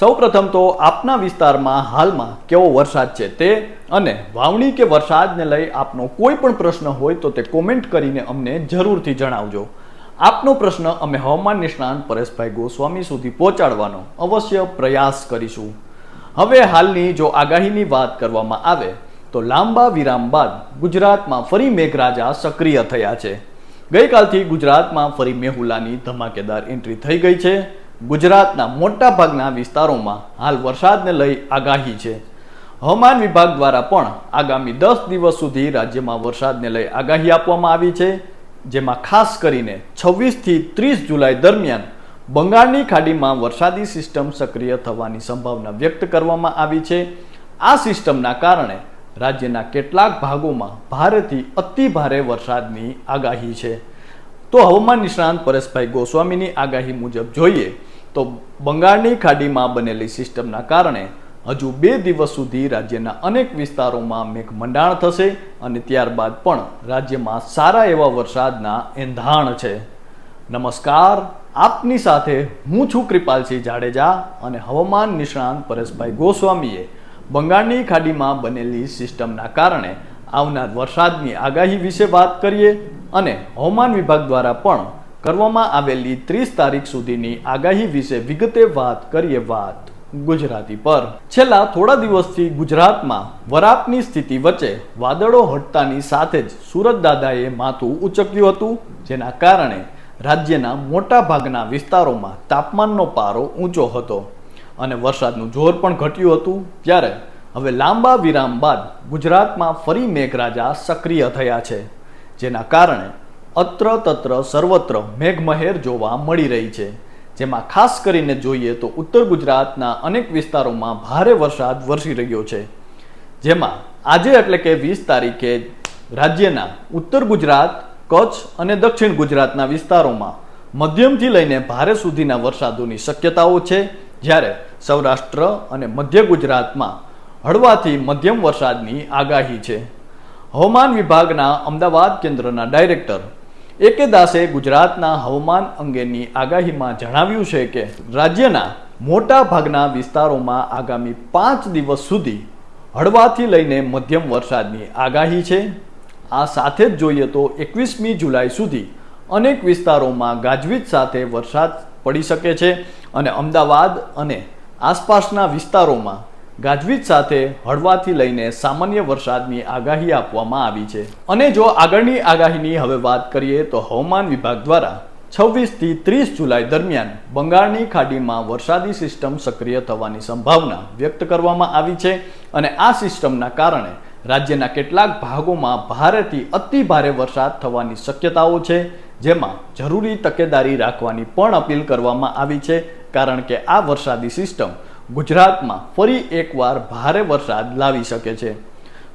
સૌપ્રથમ તો આપના વિસ્તારમાં હાલમાં કેવો વરસાદ છે તે અને વાવણી કે વરસાદને લઈ આપનો કોઈ પણ પ્રશ્ન હોય તો તે કોમેન્ટ કરીને અમને જરૂરથી જણાવજો. આપનો પ્રશ્ન અમે હવામાન નિષ્ણાંત પરેશભાઈ ગોસ્વામી સુધી પહોંચાડવાનો અવશ્ય પ્રયાસ કરીશું. હવે હાલની જો આગાહીની વાત કરવામાં આવે, તો લાંબા વિરામ બાદ ગુજરાતમાં ફરી મેઘરાજા સક્રિય થયા છે. ગઈકાલથી ગુજરાતમાં ફરી મેહુલાની ધમાકેદાર એન્ટ્રી થઈ ગઈ છે. ગુજરાતના મોટા ભાગના વિસ્તારોમાં હાલ વરસાદને લઈ આગાહી છે. હવામાન વિભાગ દ્વારા પણ આગામી દસ દિવસ સુધી રાજ્યમાં વરસાદને લઈ આગાહી આપવામાં આવી છે, જેમાં ખાસ કરીને છવ્વીસથી ત્રીસ જુલાઈ દરમિયાન બંગાળની ખાડીમાં વરસાદી સિસ્ટમ સક્રિય થવાની સંભાવના વ્યક્ત કરવામાં આવી છે. આ સિસ્ટમના કારણે રાજ્યના કેટલાક ભાગોમાં ભારેથી અતિ ભારે વરસાદની આગાહી છે. તો હવામાન નિષ્ણાંત પરેશભાઈ ગોસ્વામીની આગાહી મુજબ જોઈએ તો બંગાળની ખાડીમાં બનેલી સિસ્ટમના કારણે હજુ બે દિવસ સુધી રાજ્યના અનેક વિસ્તારોમાં મેઘમંડાણ થશે અને ત્યારબાદ પણ રાજ્યમાં સારા એવા વરસાદના એંધાણ છે. નમસ્કાર, આપની સાથે હું છું કૃપાલસિંહ જાડેજા અને હવામાન નિષ્ણાંત પરેશભાઈ ગોસ્વામીએ બંગાળની ખાડીમાં બનેલી સિસ્ટમના કારણે આવનાર વરસાદની આગાહી વિશે વાત કરીએ. અને હવામાન વિભાગ દ્વારા પણ કરવામાં આવેલી ત્રીસ તારીખ સુધીની આગાહી વિશે વિગતે વાત કરીએ વાત ગુજરાતી પર. છેલ્લા થોડા દિવસથી ગુજરાતમાં વરાપની સ્થિતિ વચ્ચે વાદળો હટતાની સાથે જ સુરત દાદાએ માથું ઉચક્યું હતું, જેના કારણે રાજ્યના મોટા ભાગના વિસ્તારોમાં તાપમાનનો પારો ઊંચો હતો અને વરસાદનું જોર પણ ઘટ્યું હતું. ત્યારે હવે લાંબા વિરામ બાદ ગુજરાતમાં ફરી મેઘરાજા સક્રિય થયા છે. જેના કારણે અત્ર તત્ર સર્વત્ર મેઘમહેર જોવા મળી રહી છે. જેમાં ખાસ કરીને જોઈએ તો ઉત્તર ગુજરાતના અનેક વિસ્તારોમાં ભારે વરસાદ વરસી રહ્યો છે. જેમાં આજે એટલે કે વીસ તારીખે રાજ્યના ઉત્તર ગુજરાત, કચ્છ અને દક્ષિણ ગુજરાતના વિસ્તારોમાં મધ્યમથી લઈને ભારે સુધીના વરસાદોની શક્યતાઓ છે. જ્યારે સૌરાષ્ટ્ર અને મધ્ય ગુજરાતમાં હળવાથી મધ્યમ વરસાદની આગાહી છે. હવામાન વિભાગના અમદાવાદ કેન્દ્રના ડાયરેક્ટર એકે દાસે ગુજરાતના હવામાન અંગેની આગાહીમાં જણાવ્યું છે કે રાજ્યના મોટા ભાગના વિસ્તારોમાં આગામી પાંચ દિવસ સુધી હળવાથી લઈને મધ્યમ વરસાદની આગાહી છે. આ સાથે જ જોઈએ તો એકવીસમી જુલાઈ સુધી અનેક વિસ્તારોમાં ગાજવીજ સાથે વરસાદ પડી શકે છે અને અમદાવાદ અને આસપાસના વિસ્તારોમાં ગાજવીજ સાથે હળવાથી લઈને સામાન્ય વરસાદની આગાહી આપવામાં આવી છે. અને જો આગળની આગાહીની હવે વાત કરીએ તો હવામાન વિભાગ દ્વારા છવ્વીસથી ત્રીસ જુલાઈ દરમિયાન બંગાળની ખાડીમાં વરસાદી સિસ્ટમ સક્રિય થવાની સંભાવના વ્યક્ત કરવામાં આવી છે અને આ સિસ્ટમના કારણે રાજ્યના કેટલાક ભાગોમાં ભારેથી અતિ ભારે વરસાદ થવાની શક્યતાઓ છે, જેમાં જરૂરી તકેદારી રાખવાની પણ અપીલ કરવામાં આવી છે, કારણ કે આ વરસાદી સિસ્ટમ ગુજરાતમાં ફરી એકવાર ભારે વરસાદ લાવી શકે છે.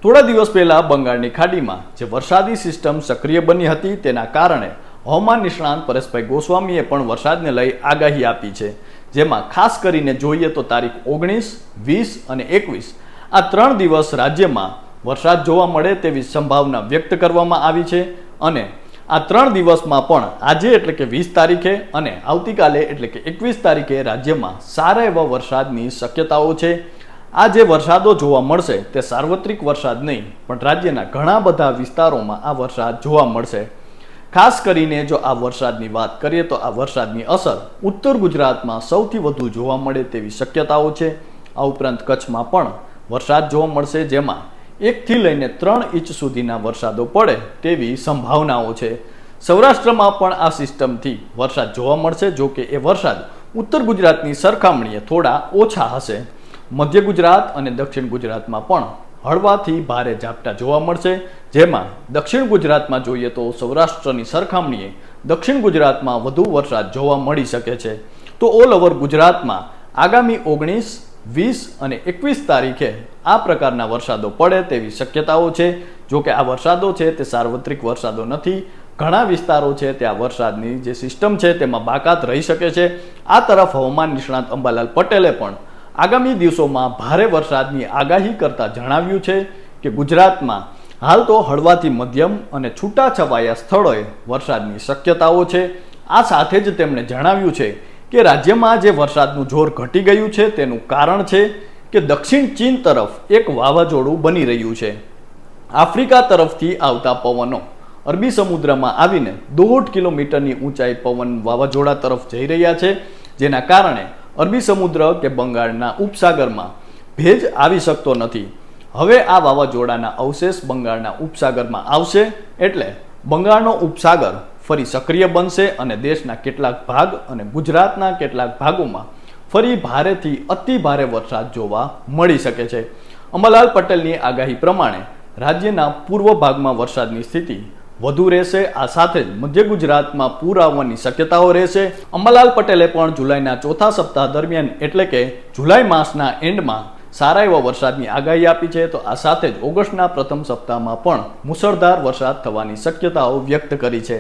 થોડા દિવસ પહેલાં બંગાળની ખાડીમાં જે વરસાદી સિસ્ટમ સક્રિય બની હતી તેના કારણે હવામાન નિષ્ણાંત પરેશભાઈ ગોસ્વામીએ પણ વરસાદને લઈ આગાહી આપી છે. જેમાં ખાસ કરીને જોઈએ તો તારીખ ઓગણીસ, વીસ અને એકવીસ આ ત્રણ દિવસ રાજ્યમાં વરસાદ જોવા મળે તેવી સંભાવના વ્યક્ત કરવામાં આવી છે અને આ ત્રણ દિવસમાં પણ આજે એટલે કે વીસ તારીખે અને આવતીકાલે એટલે કે એકવીસ તારીખે રાજ્યમાં સારા એવા વરસાદની શક્યતાઓ છે. આ જે વરસાદો જોવા મળશે તે સાર્વત્રિક વરસાદ નહીં, પણ રાજ્યના ઘણા બધા વિસ્તારોમાં આ વરસાદ જોવા મળશે. ખાસ કરીને જો આ વરસાદની વાત કરીએ તો આ વરસાદની અસર ઉત્તર ગુજરાતમાં સૌથી વધુ જોવા મળે તેવી શક્યતાઓ છે. આ ઉપરાંત કચ્છમાં પણ વરસાદ જોવા મળશે, જેમાં એકથી લઈને ત્રણ ઇંચ સુધીના વરસાદો પડે તેવી સંભાવનાઓ છે. સૌરાષ્ટ્રમાં પણ આ સિસ્ટમથી વરસાદ જોવા મળશે, જો કે એ વરસાદ ઉત્તર ગુજરાતની સરખામણીએ થોડા ઓછા હશે. મધ્ય ગુજરાત અને દક્ષિણ ગુજરાતમાં પણ હળવાથી ભારે ઝાપટા જોવા મળશે. જેમાં દક્ષિણ ગુજરાતમાં જોઈએ તો સૌરાષ્ટ્રની સરખામણીએ દક્ષિણ ગુજરાતમાં વધુ વરસાદ જોવા મળી શકે છે. તો ઓલ ઓવર ગુજરાતમાં આગામી ઓગણીસ વીસ અને એકવીસ તારીખે આ પ્રકારના વરસાદો પડે તેવી શક્યતાઓ છે. જો કે આ વરસાદો છે તે સાર્વત્રિક વરસાદો નથી. ઘણા વિસ્તારો છે ત્યાં વરસાદની જે સિસ્ટમ છે તેમાં બાકાત રહી શકે છે. આ તરફ હવામાન નિષ્ણાત અંબાલાલ પટેલે પણ આગામી દિવસોમાં ભારે વરસાદની આગાહી કરતા જણાવ્યું છે કે ગુજરાતમાં હાલ તો હળવાથી મધ્યમ અને છૂટાછવાયા સ્થળોએ વરસાદની શક્યતાઓ છે. આ સાથે જ તેમણે જણાવ્યું છે કે રાજ્યમાં જે વરસાદનું જોર ઘટી ગયું છે તેનું કારણ છે કે દક્ષિણ ચીન તરફ એક વાવાઝોડું બની રહ્યું છે. આફ્રિકા તરફથી આવતા પવનો અરબી સમુદ્રમાં આવીને દોઢ કિલોમીટરની ઊંચાઈ પવન વાવાઝોડા તરફ જઈ રહ્યા છે, જેના કારણે અરબી સમુદ્ર કે બંગાળના ઉપસાગરમાં ભેજ આવી શકતો નથી. હવે આ વાવાઝોડાના અવશેષ બંગાળના ઉપસાગરમાં આવશે, એટલે બંગાળનો ઉપસાગર ફરી સક્રિય બનશે અને દેશના કેટલાક ભાગ અને ગુજરાતના કેટલાક ભાગોમાં ફરી ભારેથી અતિ ભારે વરસાદ જોવા મળી શકે છે. અંબાલાલ પટેલની આગાહી પ્રમાણે રાજ્યના પૂર્વ ભાગમાં વરસાદની સ્થિતિ વધુ રહેશે, આ સાથે જ મધ્ય ગુજરાતમાં પૂર આવવાની શક્યતાઓ રહેશે. અંબાલાલ પટેલે પણ જુલાઈના ચોથા સપ્તાહ દરમિયાન એટલે કે જુલાઈ માસના એન્ડમાં સારા એવા વરસાદની આગાહી આપી છે, તો આ સાથે જ ઓગસ્ટના પ્રથમ સપ્તાહમાં પણ મુસળધાર વરસાદ થવાની શક્યતાઓ વ્યક્ત કરી છે.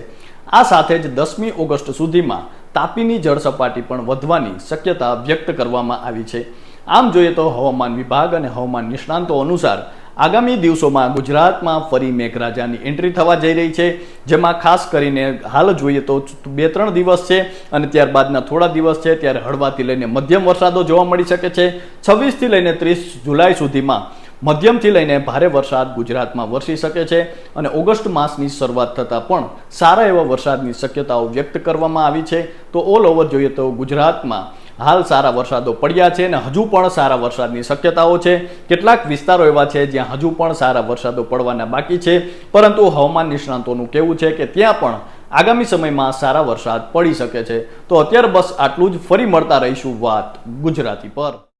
આ સાથે જ દસમી ઓગસ્ટ સુધીમાં તાપીની જળ સપાટી પણ વધવાની શક્યતા વ્યક્ત કરવામાં આવી છે. આમ જોઈએ તો હવામાન વિભાગ અને હવામાન નિષ્ણાંતો અનુસાર આગામી દિવસોમાં ગુજરાતમાં ફરી મેઘરાજાની એન્ટ્રી થવા જઈ રહી છે, જેમાં ખાસ કરીને હાલ જોઈએ તો બે ત્રણ દિવસ છે અને ત્યારબાદના થોડા દિવસ છે, ત્યારે હળવાથી લઈને મધ્યમ વરસાદો જોવા મળી શકે છે. છવ્વીસથી લઈને ત્રીસ જુલાઈ સુધીમાં મધ્યમથી લઈને ભારે વરસાદ ગુજરાતમાં વરસી શકે છે અને ઓગસ્ટ માસની શરૂઆત થતાં પણ સારા એવા વરસાદની શક્યતાઓ વ્યક્ત કરવામાં આવી છે. તો ઓલ ઓવર જોઈએ તો ગુજરાતમાં હાલ સારા વરસાદો પડ્યા છે અને હજુ પણ સારા વરસાદની શક્યતાઓ છે. કેટલાક વિસ્તારો એવા છે જ્યાં હજુ પણ સારા વરસાદો પડવાના બાકી છે. પરંતુ હવામાન નિષ્ણાંતોનું કહેવું છે કે ત્યાં પણ આગામી સમયમાં સારા વરસાદ પડી શકે છે. તો અત્યારે બસ આટલું જ. ફરી મળતા રહીશું વાત ગુજરાતી પર.